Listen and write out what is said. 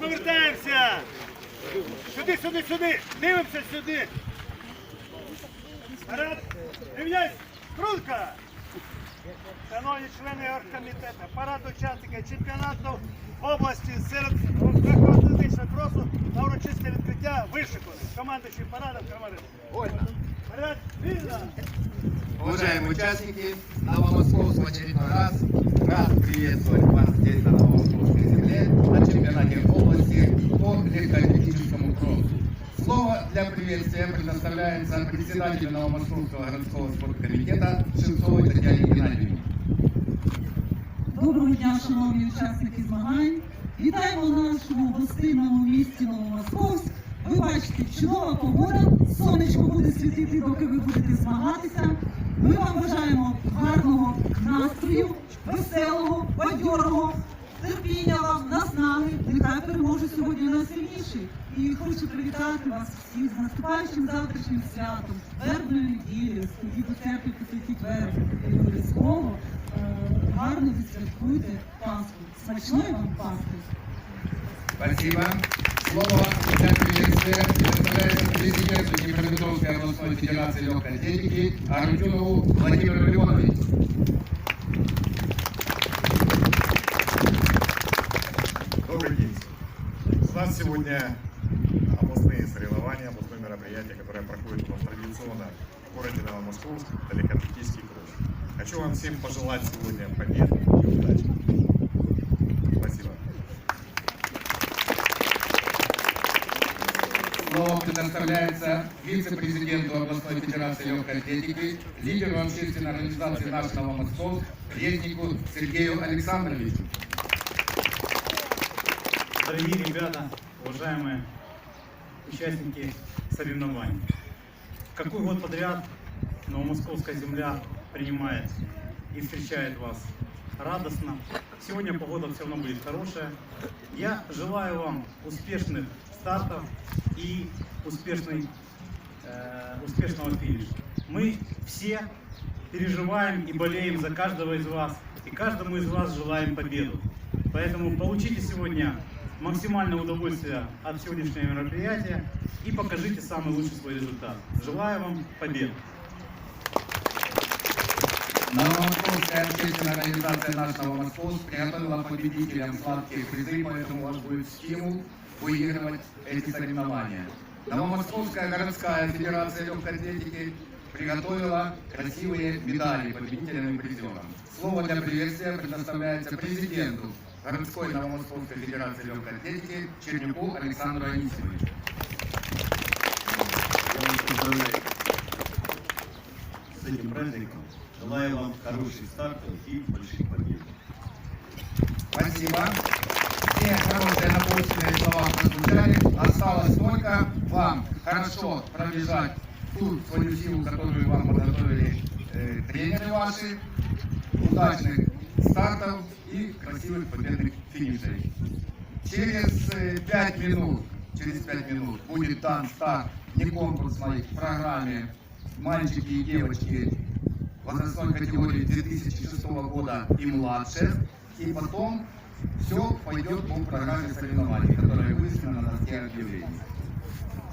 повертаємося. Сюди, сюди, сюди. Дивимося сюди. Дивляйся, Крунка. Шановні члени оргкомітету, парад учасника чемпіонату області серед атлетичного кросу на урочисте відкриття вишиков. Командуючий парадом командир. Парад вільно. Уважаемые участники, Новомосковск в очередной раз рад приветствовать вас здесь на Новомосковской земле на чемпионате области по легкоатлетическому кроссу. Слово для приветствия предоставляется председателю Новомосковского городского спорткомитета Шевцовой Татьяне Геннадьевне. Доброго дня, шановні учасники змагань. Вітаємо в нашому гостинному місті Новомосковськ. Ви бачите, чудова погода, сонечко буде світити, доки ви будете змагатися. Ми вам терпіння вам, наснаги. Нехай переможе сьогодні найсильніший. І хочу привітати вас всіх з наступаючим завтрашнім святом, вербною неділею, тоді до церкви посвятіть вербу. І обов'язково е, гарно відсвяткуйте Пасху. Смачної вам Пасхи! Спасибо. Слово президенту Днепропетровской областной федерации легкой атлетики Арутюнову Владимиру Леоновичу. Сегодня областные соревнования, областное мероприятие, которое проходит у нас традиционно в городе Новомосковск, это легкоатлетический кросс. Хочу вам всем пожелать сегодня победы и удачи. Спасибо. Слово предоставляется вице-президенту областной федерации легкой атлетики, лидеру общественной организации «Наш Новомосковск» Резнику Сергею Александровичу. Дорогие ребята, уважаемые участники соревнований. Какой год подряд Новомосковская земля принимает и встречает вас радостно. Сегодня погода все равно будет хорошая. Я желаю вам успешных стартов и успешной, э, успешного финиша. Мы все переживаем и болеем за каждого из вас. И каждому из вас желаем победу. Поэтому получите сегодня максимальное удовольствие от сегодняшнего мероприятия и покажите самый лучший свой результат. Желаю вам побед! Новомосковская общественная организация «Наш Новомосковск» приготовила победителям сладкие призы, поэтому у вас будет стимул выигрывать эти соревнования. Новомосковская городская федерация легкой атлетики приготовила красивые медали победителям и призерам. Слово для приветствия предоставляется президенту городской Новомосковской федерации легкой атлетики Чернюку Александру Анисимовичу. Я вас поздравляю с этим праздником. Желаю вам хороших стартов и больших побед. Спасибо. Все хорошие напутственные слова прозвучали. Осталось только вам хорошо пробежать ту свою силу, которую вам подготовили э, тренеры ваши. Удачных стартов и красивых победных финишей. Через э, пять минут, через пять минут будет дан старт не конкурсной программе «Мальчики и девочки» возрастной категории 2006 года и младше. И потом все пойдет по программе соревнований, которая вывешена на доске объявлений.